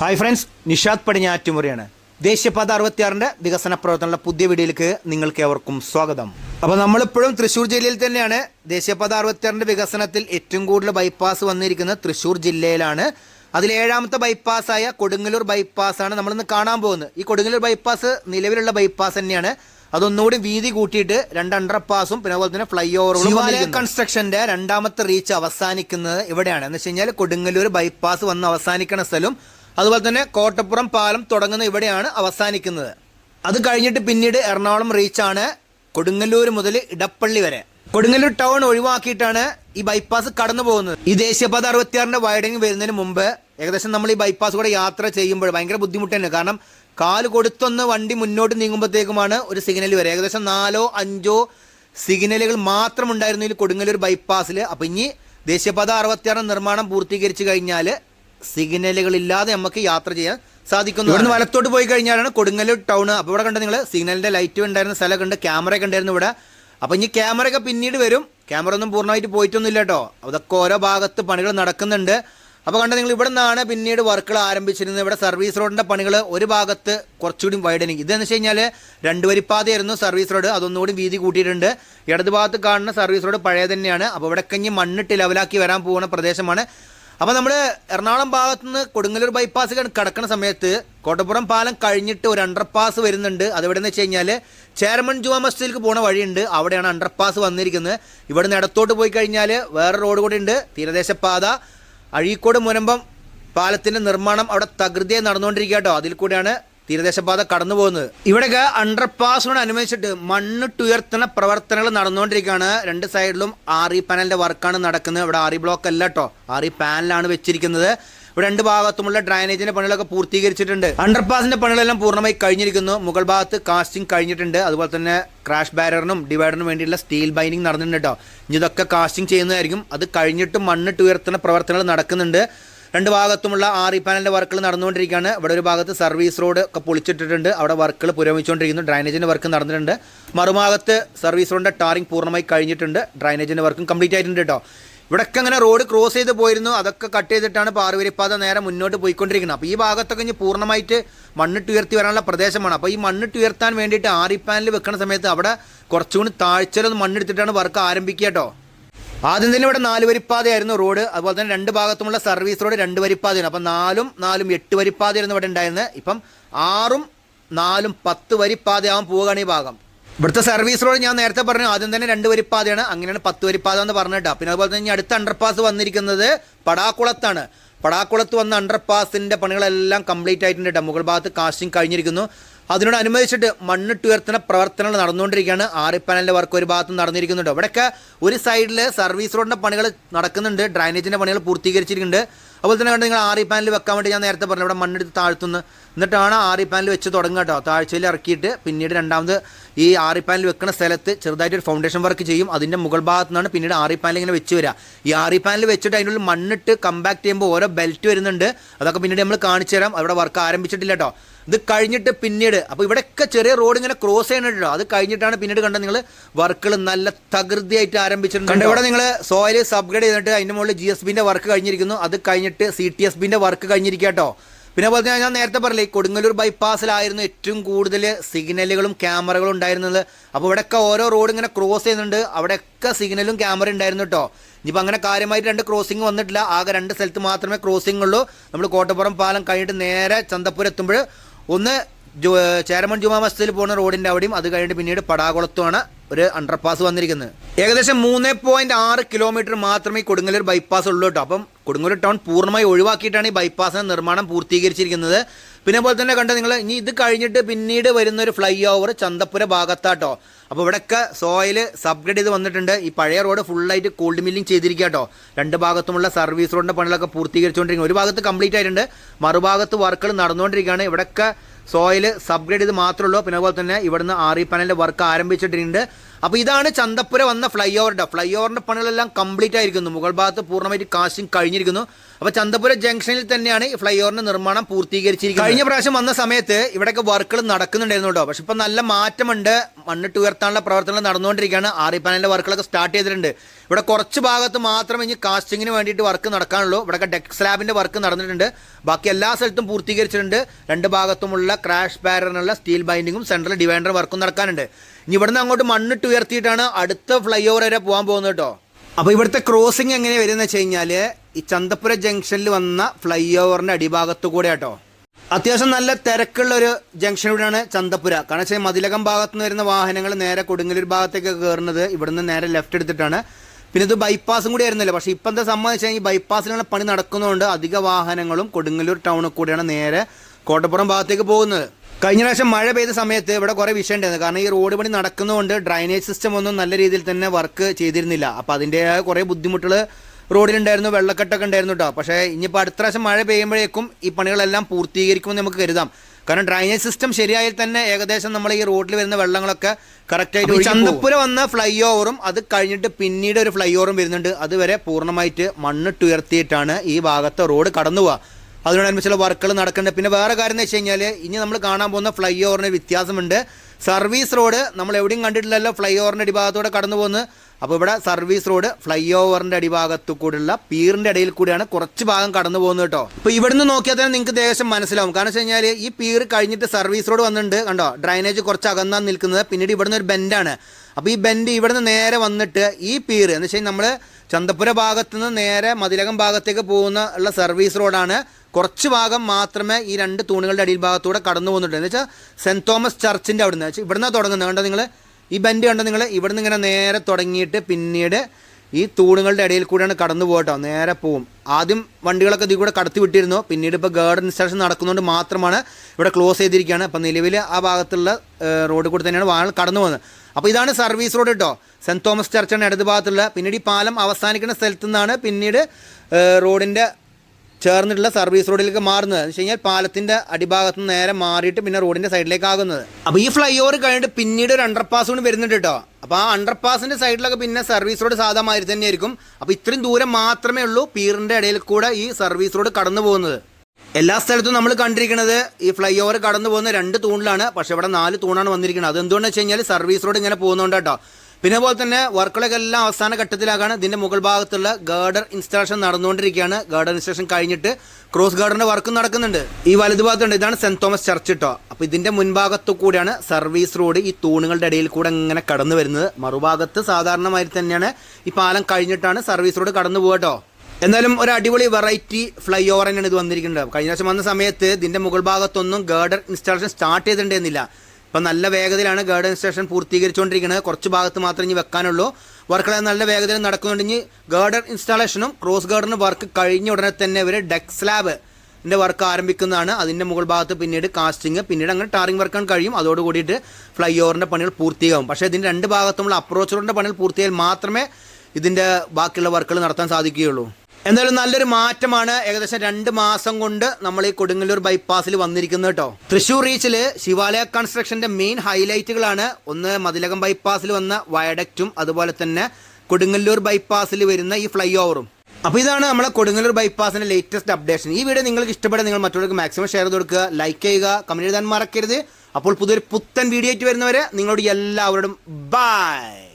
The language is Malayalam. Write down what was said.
Hi friends Nishad പടിഞ്ഞാറ്റുമുറിയാണ്. ദേശീയപാത അറുപത്തിയാറിന്റെ വികസന പ്രവർത്തനങ്ങളുടെ പുതിയ വീഡിയോയിലേക്ക് നിങ്ങൾക്ക് ഏവർക്കും സ്വാഗതം. അപ്പോൾ നമ്മളിപ്പോഴും തൃശ്ശൂർ ജില്ലയിൽ തന്നെയാണ് ദേശീയപാത അറുപത്തിയാറിന്റെ വികസനത്തിൽ ഏറ്റവും കൂടുതൽ ബൈപ്പാസ് വന്നിരിക്കുന്ന തൃശ്ശൂർ ജില്ലയിലാണ്. അതിൽ ഏഴാമത്തെ ബൈപ്പാസായ കൊടുങ്ങല്ലൂർ ബൈപ്പാസാണ് നമ്മളിന്ന് കാണാൻ പോകുന്നത്. ഈ കൊടുങ്ങല്ലൂർ ബൈപ്പാസ് നിലവിലുള്ള ബൈപ്പാസ് തന്നെയാണ്. അതൊന്നുകൂടി വീതി കൂട്ടിയിട്ട് രണ്ട് അണ്ടർ പാസും പിന്നെ അതുപോലെ തന്നെ ഫ്ലൈ ഓവറുകളും കൺസ്ട്രക്ഷന്റെ രണ്ടാമത്തെ റീച്ച് അവസാനിക്കുന്നത് ഇവിടെയാണ്. എന്ന് വെച്ച് കഴിഞ്ഞാൽ കൊടുങ്ങല്ലൂർ ബൈപ്പാസ് വന്ന് അവസാനിക്കുന്ന സ്ഥലം അതുപോലെ തന്നെ കോട്ടപ്പുറം പാലം തുടങ്ങുന്ന ഇവിടെയാണ് അവസാനിക്കുന്നത്. അത് കഴിഞ്ഞിട്ട് പിന്നീട് എറണാകുളം റീച്ചാണ് കൊടുങ്ങല്ലൂർ മുതൽ ഇടപ്പള്ളി വരെ. കൊടുങ്ങല്ലൂർ ടൗൺ ഒഴിവാക്കിയിട്ടാണ് ഈ ബൈപ്പാസ് കടന്നു പോകുന്നത്. ഈ ദേശീയപാത അറുപത്തിയാറിന്റെ വൈഡിങ് വരുന്നതിന് മുമ്പ് ഏകദേശം നമ്മൾ ഈ ബൈപ്പാസ് കൂടെ യാത്ര ചെയ്യുമ്പോൾ ഭയങ്കര ബുദ്ധിമുട്ട് തന്നെ. കാരണം കാൽ കൊടുത്തൊന്ന് വണ്ടി മുന്നോട്ട് നീങ്ങുമ്പോഴത്തേക്കുമാണ് ഒരു സിഗ്നൽ വരെ ഏകദേശം നാലോ അഞ്ചോ സിഗ്നലുകൾ മാത്രം ഉണ്ടായിരുന്നു ഈ കൊടുങ്ങല്ലൂർ ബൈപ്പാസിൽ അപ്പം ഇനി ദേശീയപാത അറുപത്തിയാറ് നിർമ്മാണം പൂർത്തീകരിച്ചു കഴിഞ്ഞാൽ സിഗ്നലുകൾ ഇല്ലാതെ നമുക്ക് യാത്ര ചെയ്യാൻ സാധിക്കുന്നു ഇവിടുന്ന് വലത്തോട്ട് പോയി കഴിഞ്ഞാലാണ് കൊടുങ്ങല്ലൂർ ടൗൺ അപ്പോൾ ഇവിടെ കണ്ട നിങ്ങൾ സിഗ്നലിന്റെ ലൈറ്റ് ഉണ്ടായിരുന്ന സ്ഥലമൊക്കെ ഉണ്ട് ക്യാമറയൊക്കെ ഉണ്ടായിരുന്നു ഇവിടെ. അപ്പോൾ ഇനി ക്യാമറയൊക്കെ പിന്നീട് വരും. ക്യാമറ ഒന്നും പൂർണമായിട്ട് പോയിട്ടൊന്നുമില്ല കേട്ടോ. അതൊക്കെ ഓരോ ഭാഗത്ത് പണികൾ നടക്കുന്നുണ്ട്. അപ്പോൾ കണ്ട നിങ്ങൾ ഇവിടെ നിന്നാണ് പിന്നീട് വർക്കുകൾ ആരംഭിച്ചിരുന്നത്. ഇവിടെ സർവീസ് റോഡിന്റെ പണികൾ ഒരു ഭാഗത്ത് കുറച്ചുകൂടി വൈഡനിങ് ഇതെന്ന് വെച്ച് കഴിഞ്ഞാൽ രണ്ട് വരിപ്പാതയായിരുന്നു സർവീസ് റോഡ് അതൊന്നുകൂടി വീതി കൂട്ടിയിട്ടുണ്ട്. ഇടതുഭാഗത്ത് കാണുന്ന സർവീസ് റോഡ് പഴയ തന്നെയാണ് അപ്പോൾ ഇവിടെ കഴിഞ്ഞ് മണ്ണിട്ട് ലെവലാക്കി വരാൻ പോകുന്ന പ്രദേശമാണ്. അപ്പോൾ നമ്മൾ എറണാകുളം ഭാഗത്ത് നിന്ന് കൊടുങ്ങല്ലൂർ ബൈപ്പാസ് കടക്കുന്ന സമയത്ത് കോട്ടപ്പുറം പാലം കഴിഞ്ഞിട്ട് ഒരു അണ്ടർപാസ് വരുന്നുണ്ട്. അതെവിടെയെന്ന് വെച്ച് കഴിഞ്ഞാൽ ചേരമൺ ജുമാ മസ്ജിദിലേക്ക് പോണ വഴിയുണ്ട്. അവിടെയാണ് അണ്ടർപാസ് വന്നിരിക്കുന്നത്. ഇവിടെ നിന്ന് ഇടത്തോട്ട് പോയി കഴിഞ്ഞാൽ വേറെ റോഡ് കൂടി ഉണ്ട്. തീരദേശപാത അഴീക്കോട് മുനമ്പം പാലത്തിന്റെ നിർമ്മാണം അവിടെ തകൃതിയായി നടന്നുകൊണ്ടിരിക്കുക കേട്ടോ അതിൽ കൂടെയാണ് തീരദേശപാത കടന്നു പോകുന്നത് ഇവിടെയൊക്കെ അണ്ടർപാസിനോട് അനുബന്ധിച്ചിട്ട് മണ്ണിട്ടുയർത്തണ പ്രവർത്തനങ്ങൾ നടന്നുകൊണ്ടിരിക്കുകയാണ്. രണ്ട് സൈഡിലും ആർ ഇ പാനലിന്റെ വർക്കാണ് നടക്കുന്നത്. ഇവിടെ ആർ ഇ ബ്ലോക്ക് അല്ല കേട്ടോ ആർ ഇ പാനലാണ് വെച്ചിരിക്കുന്നത്. ഇവിടെ രണ്ട് ഭാഗത്തുമുള്ള ഡ്രൈനേജിന്റെ പണികളൊക്കെ പൂർത്തീകരിച്ചിട്ടുണ്ട്. അണ്ടർപാസിന്റെ പണികളെല്ലാം പൂർണമായി കഴിഞ്ഞിരിക്കുന്നു. മുകൾ ഭാഗത്ത് കാസ്റ്റിംഗ് കഴിഞ്ഞിട്ടുണ്ട്. അതുപോലെ തന്നെ ക്രാഷ് ബാരറിനും ഡിവൈഡറിനും വേണ്ടിയുള്ള സ്റ്റീൽ ബൈനിങ് നടന്നിട്ടുണ്ട് കേട്ടോ ഇനി ഇതൊക്കെ കാസ്റ്റിംഗ് ചെയ്യുന്നതായിരിക്കും. അത് കഴിഞ്ഞിട്ട് മണ്ണിട്ട് ഉയർത്തുന്ന പ്രവർത്തനങ്ങൾ നടക്കുന്നുണ്ട്. രണ്ട് ഭാഗത്തുമുള്ള ആറി ഇ പാനലിന്റെ വർക്കുകൾ നടന്നുകൊണ്ടിരിക്കുകയാണ്. ഇവിടെ ഒരു ഭാഗത്ത് സർവീസ് റോഡ് ഒക്കെ പൊളിച്ചിട്ടിട്ടുണ്ട്. അവിടെ വർക്കുകൾ പുരോഗമിച്ചുകൊണ്ടിരിക്കുന്നു. ഡ്രൈനേജിന്റെ വർക്ക് നടന്നിട്ടുണ്ട്. മറുഭാഗത്ത് സർവീസ് റോഡിന്റെ ടാറിംഗ് പൂർണമായി കഴിഞ്ഞിട്ടുണ്ട്. ഡ്രൈനേജിന്റെ വർക്കും കംപ്ലീറ്റ് ആയിട്ടുണ്ട് കേട്ടോ. ഇവിടെയൊക്കെ അങ്ങനെ റോഡ് ക്രോസ് ചെയ്ത് പോയിരുന്നു. അതൊക്കെ കട്ട് ചെയ്തിട്ടാണ് പാർവരിപ്പാത നേരെ മുന്നോട്ട് പോയിക്കൊണ്ടിരിക്കുന്നത്. അപ്പോൾ ഈ ഭാഗത്തൊക്കെ ഇനി പൂർണമായിട്ട് മണ്ണിട്ട് ഉയർത്തി വരാനുള്ള പ്രദേശമാണ്. അപ്പോൾ ഈ മണ്ണിട്ട് ഉയർത്താൻ വേണ്ടിയിട്ട് ആറിപ്പാനിൽ പാനൽ വെക്കുന്ന സമയത്ത് അവിടെ കുറച്ചുകൂടി താഴ്ചയിലൊന്ന് മണ്ണെടുത്തിട്ടാണ് വർക്ക് ആരംഭിക്കുക കേട്ടോ. ആദ്യം തന്നെ ഇവിടെ നാല് വരിപ്പാതയായിരുന്നു റോഡ്. അതുപോലെ തന്നെ രണ്ട് ഭാഗത്തുമുള്ള സർവീസ് റോഡ് രണ്ട് വരിപ്പാതയാണ്. അപ്പം നാലും നാലും എട്ട് വരിപ്പാതയായിരുന്നു ഇവിടെ ഉണ്ടായിരുന്നത്. ഇപ്പം ആറും നാലും പത്ത് വരിപ്പാതയാവാൻ പോവുകയാണ് ഈ ഭാഗം. ഇവിടുത്തെ സർവീസ് റോഡ് ഞാൻ നേരത്തെ പറഞ്ഞു ആദ്യം തന്നെ രണ്ട് വരിപ്പാതയാണ്. അങ്ങനെയാണ് പത്ത് വരിപ്പാത എന്ന് പറഞ്ഞിട്ടാ പിന്നെ അതുപോലെ തന്നെ അടുത്ത അണ്ടർപാസ് വന്നിരിക്കുന്നത് പടാക്കുളത്താണ്. പടാക്കുളത്ത് വന്ന അണ്ടർപാസിന്റെ പണികളെല്ലാം കംപ്ലീറ്റ് ആയിട്ടുണ്ട് കേട്ടോ. മുകൾ ഭാഗത്ത് കാസ്റ്റിംഗ് കഴിഞ്ഞിരിക്കുന്നു. അതിനോടനുബന്ധിച്ചിട്ട് മണ്ണിട്ടുയർത്തുന്ന പ്രവർത്തനങ്ങൾ നടന്നുകൊണ്ടിരിക്കുകയാണ്. ആറി പാനലിന്റെ വർക്ക് ഒരു ഭാഗത്ത് നടന്നിരിക്കുന്നുണ്ട്. ഇവിടെയൊക്കെ ഒരു സൈഡിൽ സർവീസ് റോഡിന്റെ പണികൾ നടക്കുന്നുണ്ട്. ഡ്രൈനേജിന്റെ പണികൾ പൂർത്തീകരിച്ചിരിക്കുന്നുണ്ട്. അതുപോലെ തന്നെ കണ്ട് നിങ്ങൾ ആറി പാനൽ വെക്കാൻ വേണ്ടി ഞാൻ നേരത്തെ പറഞ്ഞു ഇവിടെ മണ്ണെടുത്ത് താഴ്ത്തുന്നു. എന്നിട്ടാണ് ആറി പാനൽ വെച്ച് തുടങ്ങുക കേട്ടോ. താഴ്ചയിൽ ഇറക്കിയിട്ട് പിന്നീട് രണ്ടാമത് ഈ ആറി പാനൽ വെക്കുന്ന സ്ഥലത്ത് ചെറുതായിട്ട് ഒരു ഫൗണ്ടേഷൻ വർക്ക് ചെയ്യും. അതിന്റെ മുകൾ ഭാഗത്തു നിന്നാണ് പിന്നീട് ആറി പാനൽ ഇങ്ങനെ വെച്ച് വരിക. ഈ ആറി പാനൽ വെച്ചിട്ട് അതിനുള്ളിൽ മണ്ണിട്ട് കമ്പാക്ട് ചെയ്യുമ്പോൾ ഓരോ ബെൽറ്റ് വരുന്നുണ്ട്. അതൊക്കെ പിന്നീട് നമ്മൾ കാണിച്ചു തരാം. അവിടെ വർക്ക് ആരംഭിച്ചിട്ടില്ല കേട്ടോ. ഇത് കഴിഞ്ഞിട്ട് പിന്നീട് അപ്പോൾ ഇവിടെയൊക്കെ ചെറിയ റോഡ് ഇങ്ങനെ ക്രോസ് ചെയ്യണോ അത് കഴിഞ്ഞിട്ടാണ് പിന്നീട് കണ്ടത് നിങ്ങൾ വർക്കുകൾ നല്ല തകൃതിയായിട്ട് ആരംഭിച്ചിട്ടുണ്ട് കണ്ടോ? ഇവിടെ നിങ്ങൾ സോയിൽ സബ്ഗ്രേഡ് ചെയ്തിട്ട് അതിന്റെ മുകളിൽ ജി എസ് ബിന്റെ വർക്ക് കഴിഞ്ഞിരിക്കുന്നു. അത് കഴിഞ്ഞിട്ട് സി ടി എസ് ബിന്റെ വർക്ക് കഴിഞ്ഞിരിക്കാട്ടോ പിന്നെ പോലെ ഞാൻ നേരത്തെ പറഞ്ഞില്ലേ കൊടുങ്ങല്ലൂർ ബൈപ്പാസിലായിരുന്നു ഏറ്റവും കൂടുതൽ സിഗ്നലുകളും ക്യാമറകളും ഉണ്ടായിരുന്നത്. അപ്പോൾ ഇവിടെയൊക്കെ ഓരോ റോഡ് ഇങ്ങനെ ക്രോസ് ചെയ്യുന്നുണ്ട്. അവിടെയൊക്കെ സിഗ്നലും ക്യാമറ ഉണ്ടായിരുന്നു കേട്ടോ. ഇനിയിപ്പോൾ അങ്ങനെ കാര്യമായിട്ട് രണ്ട് ക്രോസിംഗ് വന്നിട്ടില്ല. ആകെ രണ്ട് സ്ഥലത്ത് മാത്രമേ ക്രോസിംഗ് ഉള്ളൂ. നമ്മൾ കോട്ടപ്പുറം പാലം കഴിഞ്ഞിട്ട് നേരെ ചന്തപ്പൂർ എത്തുമ്പോൾ ഒന്ന് ചേരമൺ ജുമാ മസ്ജിദിൽ പോകുന്ന റോഡിന്റെ അവിടെയും അത് കഴിഞ്ഞിട്ട് പിന്നീട് പടാകുളത്തുമാണ് ഒരു അണ്ടർപാസ് വന്നിരിക്കുന്നത്. ഏകദേശം മൂന്ന് പോയിന്റ് ആറ് കിലോമീറ്റർ മാത്രമേ കൊടുങ്ങല്ലൂർ ബൈപ്പാസ് ഉള്ളൂ കേട്ടോ. അപ്പം കൊടുങ്ങല്ലൂർ ടൗൺ പൂർണമായി ഒഴിവാക്കിയിട്ടാണ് ഈ ബൈപ്പാസിന് നിർമ്മാണം പൂർത്തീകരിച്ചിരിക്കുന്നത്. പിന്നെ പോലെ തന്നെ കണ്ട നിങ്ങൾ ഇനി ഇത് കഴിഞ്ഞിട്ട് പിന്നീട് വരുന്ന ഒരു ഫ്ലൈ ഓവർ ചന്തപ്പുര ഭാഗത്താട്ടോ. അപ്പോൾ ഇവിടെയൊക്കെ സോയിൽ സബ്ഗ്രേഡ് ചെയ്ത് വന്നിട്ടുണ്ട്. ഈ പഴയ റോഡ് ഫുള്ളായിട്ട് കോൾഡ് മില്ലിംഗ് ചെയ്തിരിക്കുക കേട്ടോ രണ്ട് ഭാഗത്തുമുള്ള സർവീസ് റോഡിന്റെ പണികളൊക്കെ പൂർത്തീകരിച്ചുകൊണ്ടിരിക്കുന്നു. ഒരു ഭാഗത്ത് കംപ്ലീറ്റ് ആയിട്ടുണ്ട്. മറുഭാഗത്ത് വർക്കുകൾ നടന്നുകൊണ്ടിരിക്കുകയാണ്. ഇവിടെയൊക്കെ സോയിൽ സബ്ഗ്രേഡ് ചെയ്ത് മാത്രമേ ഉള്ളൂ. പിന്നെ അതുപോലെ തന്നെ ഇവിടുന്ന് ആർ ഇ പാനലിന്റെ വർക്ക് ആരംഭിച്ചിട്ടുണ്ട്. അപ്പോൾ ഇതാണ് ചന്തപ്പുര വന്ന ഫ്ലൈ ഓവറിന്റെ ഫ്ലൈ ഓവറിന്റെ പണികളെല്ലാം കംപ്ലീറ്റ് ആയിരിക്കുന്നു. മുകൾ ഭാഗത്ത് പൂർണമായിട്ട് കാശിങ് കഴിഞ്ഞിരിക്കുന്നു. അപ്പോൾ ചന്തപുര ജംഗ്ഷനിൽ തന്നെയാണ് ഫ്ലൈ ഓവറിന്റെ നിർമ്മാണം പൂർത്തീകരിച്ചിരിക്കുന്നത്. കഴിഞ്ഞ പ്രാവശ്യം വന്ന സമയത്ത് ഇവിടെയൊക്കെ വർക്കുകൾ നടക്കുന്നുണ്ടായിരുന്നു കേട്ടോ. പക്ഷെ ഇപ്പൊ നല്ല മാറ്റമുണ്ട്. മണ്ണിട്ട് ഉയർത്താനുള്ള പ്രവർത്തനങ്ങൾ നടന്നുകൊണ്ടിരിക്കുകയാണ്. ആറി പാനലിന്റെ വർക്കുകളൊക്കെ സ്റ്റാർട്ട് ചെയ്തിട്ടുണ്ട്. ഇവിടെ കുറച്ച് ഭാഗത്ത് മാത്രം ഇനി കാസ്റ്റിങ്ങിന് വേണ്ടിയിട്ട് വർക്ക് നടക്കാനുള്ളൂ. ഇവിടെയൊക്കെ ഡെക്ക് സ്ലാബിന്റെ വർക്ക് നടന്നിട്ടുണ്ട്. ബാക്കി എല്ലാ സ്ഥലത്തും പൂർത്തീകരിച്ചിട്ടുണ്ട്. രണ്ട് ഭാഗത്തുമുള്ള ക്രാഷ് ബാരറിനുള്ള സ്റ്റീൽ ബൈൻഡിങ്ങും സെൻട്രൽ ഡിവൈഡർ വർക്കും നടക്കാനുണ്ട്. ഇനി ഇവിടുന്ന് അങ്ങോട്ട് മണ്ണിട്ട് ഉയർത്തിയിട്ടാണ് അടുത്ത ഫ്ലൈ ഓവർ വരെ പോകാൻ പോകുന്നത് കേട്ടോ. അപ്പോൾ ഇവിടുത്തെ ക്രോസിംഗ് എങ്ങനെ വരുന്നത് വെച്ച് കഴിഞ്ഞാൽ ഈ ചന്തപ്പുര ജംഗ്ഷനിൽ വന്ന ഫ്ലൈ ഓവറിന്റെ അടിഭാഗത്തു കൂടെ കേട്ടോ അത്യാവശ്യം നല്ല തിരക്കുള്ള ഒരു ജംഗ്ഷൻ ഇവിടെയാണ് ചന്തപ്പുര. കാരണം വെച്ചാൽ മതിലകം ഭാഗത്ത് നിന്ന് വരുന്ന വാഹനങ്ങൾ നേരെ കൊടുങ്ങല്ലൂർ ഭാഗത്തേക്ക് കയറുന്നത് ഇവിടുന്ന് നേരെ ലെഫ്റ്റ് എടുത്തിട്ടാണ്. പിന്നെ ഇത് ബൈപ്പാസും കൂടി ആയിരുന്നില്ല. പക്ഷേ ഇപ്പം എന്താ കഴിഞ്ഞാൽ ഈ ബൈപ്പാസിലുള്ള പണി നടക്കുന്നതുകൊണ്ട് അധിക വാഹനങ്ങളും കൊടുങ്ങല്ലൂർ ടൗണിൽ കൂടിയാണ് നേരെ കോട്ടപ്പുറം ഭാഗത്തേക്ക് പോകുന്നത്. കഴിഞ്ഞ പ്രാവശ്യം മഴ പെയ്ത സമയത്ത് ഇവിടെ കുറേ വിഷയം ഉണ്ടായിരുന്നു. കാരണം ഈ റോഡ് പണി നടക്കുന്നതുകൊണ്ട് ഡ്രൈനേജ് സിസ്റ്റം ഒന്നും നല്ല രീതിയിൽ തന്നെ വർക്ക് ചെയ്തിരുന്നില്ല. അപ്പോൾ അതിന്റെതായ കുറേ ബുദ്ധിമുട്ടുകൾ റോഡിലുണ്ടായിരുന്നു വെള്ളക്കെട്ടൊക്കെ ഉണ്ടായിരുന്നു കേട്ടോ പക്ഷേ ഇനിയിപ്പോൾ അടുത്ത പ്രാവശ്യം മഴ പെയ്യുമ്പോഴേക്കും ഈ പണികളെല്ലാം പൂർത്തീകരിക്കുമെന്ന് നമുക്ക് കരുതാം. കാരണം ഡ്രൈനേജ് സിസ്റ്റം ശരിയായാൽ തന്നെ ഏകദേശം നമ്മൾ ഈ റോഡിൽ വരുന്ന വെള്ളങ്ങളൊക്കെ കറക്റ്റായിട്ട്. ചന്തപ്പുര വന്ന ഫ്ലൈ ഓവറും അത് കഴിഞ്ഞിട്ട് പിന്നീട് ഒരു ഫ്ലൈ ഓവറും വരുന്നുണ്ട്. അതുവരെ പൂർണമായിട്ട് മണ്ണിട്ടുയർത്തിയിട്ടാണ് ഈ ഭാഗത്തെ റോഡ് കടന്നു പോവുക ചില വർക്കുകൾ നടക്കുന്നുണ്ട്. പിന്നെ വേറെ കാര്യം എന്ന് വെച്ച് കഴിഞ്ഞാൽ ഇനി നമ്മൾ കാണാൻ പോകുന്ന ഫ്ലൈ ഓവറിന് വ്യത്യാസമുണ്ട്. സർവീസ് റോഡ് നമ്മൾ എവിടെയും കണ്ടിട്ടില്ലല്ലോ ഫ്ലൈ ഓവറിന്റെ അടിഭാഗത്തൂടെ കടന്നു പോകുന്നത്. അപ്പോൾ ഇവിടെ സർവീസ് റോഡ് ഫ്ലൈ ഓവറിന്റെ അടിഭാഗത്തു കൂടെയുള്ള പീറിന്റെ ഇടയിൽ കൂടിയാണ് കുറച്ച് ഭാഗം കടന്നു പോകുന്നത് കേട്ടോ. ഇപ്പോൾ ഇവിടുന്ന് നോക്കിയാൽ തന്നെ നിങ്ങൾക്ക് ദേശം മനസ്സിലാവും. കാരണം വെച്ച് കഴിഞ്ഞാൽ ഈ പീർ കഴിഞ്ഞിട്ട് സർവീസ് റോഡ് വന്നിട്ടുണ്ട് കണ്ടോ? ഡ്രൈനേജ് കുറച്ച് അകന്നാണ് നിൽക്കുന്നത്. പിന്നീട് ഇവിടുന്ന് ഒരു ബെൻഡാണ്. അപ്പോൾ ഈ ബെൻഡ് ഇവിടുന്ന് നേരെ വന്നിട്ട് ഈ പീർ എന്ന് വെച്ച് കഴിഞ്ഞാൽ നമ്മൾ ചന്തപ്പുര ഭാഗത്ത് നിന്ന് നേരെ മതിലകം ഭാഗത്തേക്ക് പോകുന്ന ഉള്ള സർവീസ് റോഡാണ് കുറച്ച് ഭാഗം മാത്രമേ ഈ രണ്ട് തൂണുകളുടെ അടിയിൽ ഭാഗത്തൂടെ കടന്നു പോകുന്നുണ്ട് എന്ന് വെച്ചാൽ സെന്റ് തോമസ് ചർച്ചിന്റെ അവിടെ നിന്ന് ഇവിടുന്ന് തുടങ്ങുന്നത്. കണ്ടോ നിങ്ങൾ ഈ ബെൻഡ് കണ്ടോ നിങ്ങൾ ഇവിടുന്ന് ഇങ്ങനെ നേരെ തുടങ്ങിയിട്ട് പിന്നീട് ഈ തൂണുകളുടെ ഇടയിൽ കൂടെയാണ് കടന്നു പോകട്ടോ നേരെ പോവും. ആദ്യം വണ്ടികളൊക്കെ ഇതിൽ കൂടെ കടത്തി വിട്ടിരുന്നു. പിന്നീട് ഇപ്പോൾ ഗാർഡ് ഇൻസ്റ്റാളേഷൻ നടക്കുന്നതുകൊണ്ട് മാത്രമാണ് ഇവിടെ ക്ലോസ് ചെയ്തിരിക്കുകയാണ്. അപ്പോൾ നിലവിൽ ആ ഭാഗത്തുള്ള റോഡ് കൂടെ തന്നെയാണ് വാഹനങ്ങൾ കടന്നു പോകുന്നത്. അപ്പോൾ ഇതാണ് സർവീസ് റോഡ് കേട്ടോ സെന്റ് തോമസ് ചർച്ചാണ് ഇടത് ഭാഗത്തുള്ള. പിന്നീട് ഈ പാലം അവസാനിക്കുന്ന സ്ഥലത്തു നിന്നാണ് പിന്നീട് റോഡിന്റെ ചേർന്നിട്ടുള്ള സർവീസ് റോഡിലേക്ക് മാറുന്നത്. എന്ന് വെച്ച് കഴിഞ്ഞാൽ പാലത്തിന്റെ അടിഭാഗത്ത് നിന്ന് നേരെ മാറിയിട്ട് പിന്നെ റോഡിന്റെ സൈഡിലേക്ക് ആകുന്നത് അപ്പോൾ ഈ ഫ്ലൈ ഓവർ കഴിഞ്ഞിട്ട് പിന്നീട് ഒരു അണ്ടർപാസ് കൊണ്ട് വരുന്നുണ്ട് കേട്ടോ അപ്പോൾ ആ അണ്ടർപാസിന്റെ സൈഡിലൊക്കെ പിന്നെ സർവീസ് റോഡ് സാധാരണ മാതിരി തന്നെയായിരിക്കും. അപ്പോൾ ഇത്രയും ദൂരം മാത്രമേ ഉള്ളൂ പീറിന്റെ ഇടയിൽ കൂടെ ഈ സർവീസ് റോഡ് കടന്നു പോകുന്നത് എല്ലാ സ്ഥലത്തും നമ്മൾ കണ്ടിരിക്കുന്നത് ഈ ഫ്ലൈ ഓവർ കടന്നു പോകുന്ന രണ്ട് തൂണിലാണ്. പക്ഷെ ഇവിടെ നാല് തൂണാണ് വന്നിരിക്കുന്നത്. അത് എന്തുകൊണ്ടെന്ന് വെച്ച് കഴിഞ്ഞാൽ സർവീസ് റോഡ് ഇങ്ങനെ പോകുന്നുണ്ട് കേട്ടോ. പിന്നെ പോലെ തന്നെ വർക്കുകളൊക്കെ എല്ലാം അവസാന ഘട്ടത്തിലാകാണ്. ഇതിന്റെ മുകൾ ഭാഗത്തുള്ള ഗാർഡർ ഇൻസ്റ്റാളേഷൻ നടന്നുകൊണ്ടിരിക്കുകയാണ്. ഗാർഡർ ഇൻസ്റ്റാളേഷൻ കഴിഞ്ഞിട്ട് ക്രോസ് ഗാർഡറിന്റെ വർക്കും നടക്കുന്നുണ്ട്. ഈ വലതു ഭാഗത്തുണ്ട്. ഇതാണ് സെന്റ് തോമസ് ചർച്ച് കേട്ടോ അപ്പോൾ ഇതിന്റെ മുൻഭാഗത്തു കൂടിയാണ് സർവീസ് റോഡ് ഈ തൂണുകളുടെ ഇടയിൽ കൂടെ ഇങ്ങനെ കടന്നു വരുന്നത്. മറുഭാഗത്ത് സാധാരണമായി തന്നെയാണ് ഈ പാലം കഴിഞ്ഞിട്ടാണ് സർവീസ് റോഡ് കടന്നു പോകട്ടോ എന്നാലും ഒരു അടിപൊളി വെറൈറ്റി ഫ്ലൈ ഓവർ തന്നെയാണ് ഇത് വന്നിരിക്കുന്നത്. കഴിഞ്ഞ പ്രാവശ്യം വന്ന സമയത്ത് ഇതിന്റെ മുകൾ ഭാഗത്തൊന്നും ഗാർഡൻ ഇൻസ്റ്റാളേഷൻ സ്റ്റാർട്ട് ചെയ്തിട്ടുണ്ടായിരുന്നില്ല ഇപ്പം നല്ല വേഗതയിലാണ് ഗാർഡൻ ഇൻസ്റ്റാളേഷൻ പൂർത്തീകരിച്ചുകൊണ്ടിരിക്കുന്നത്. കുറച്ച് ഭാഗത്ത് മാത്രമേ ഇനി വെക്കാനുള്ളൂ. വർക്കുകൾ നല്ല വേഗതയിൽ നടക്കുന്നുണ്ടെങ്കിൽ ഗാർഡൻ ഇൻസ്റ്റാളേഷനും ക്രോസ് ഗാർഡൻ വർക്ക് കഴിഞ്ഞ ഉടനെ തന്നെ ഇവർ ഡെക്ക് സ്ലാബ് ഇതിന്റെ വർക്ക് ആരംഭിക്കുന്നതാണ്. അതിന്റെ മുകൾ ഭാഗത്ത് പിന്നീട് കാസ്റ്റിംഗ് പിന്നീട് അങ്ങനെ ടാറിംഗ് വർക്കാൻ കഴിയും. അതോട് കൂടിയിട്ട് ഫ്ലൈ ഓവറിന്റെ പണികൾ പൂർത്തിയാകും പക്ഷേ ഇതിന്റെ രണ്ട് ഭാഗത്തുമുള്ള അപ്രോച്ച് റോഡിന്റെ പണികൾ പൂർത്തിയായാൽ മാത്രമേ ഇതിന്റെ ബാക്കിയുള്ള വർക്കുകൾ നടത്താൻ സാധിക്കുകയുള്ളൂ. എന്തായാലും നല്ലൊരു മാറ്റമാണ് ഏകദേശം രണ്ട് മാസം കൊണ്ട് നമ്മൾ ഈ കൊടുങ്ങല്ലൂർ ബൈപ്പാസിൽ വന്നിരിക്കുന്നത് കേട്ടോ തൃശൂർ റീച്ചിൽ ശിവാലയ കൺസ്ട്രക്ഷന്റെ മെയിൻ ഹൈലൈറ്റുകളാണ് ഒന്ന് മതിലകം ബൈപ്പാസിൽ വന്ന വയഡക്റ്റും അതുപോലെ തന്നെ കൊടുങ്ങല്ലൂർ ബൈപ്പാസിൽ വരുന്ന ഈ ഫ്ലൈ ഓവറും അപ്പോൾ ഇതാണ് നമ്മളെ കൊടുങ്ങല്ലൂർ ബൈപ്പാസിന്റെ ലേറ്റസ്റ്റ് അപ്ഡേഷൻ ഈ വീഡിയോ നിങ്ങൾക്ക് ഇഷ്ടപ്പെടാൻ നിങ്ങൾ മറ്റുള്ളവർക്ക് മാക്സിമം ഷെയർ കൊടുക്കുക ലൈക്ക് ചെയ്യുക കമന്റ് എഴുതാൻ മറക്കരുത്. അപ്പോൾ പുതിയൊരു പുത്തൻ വീഡിയോ ആയിട്ട് വരുന്നവരെ നിങ്ങളോട് എല്ലാവരോടും ബൈ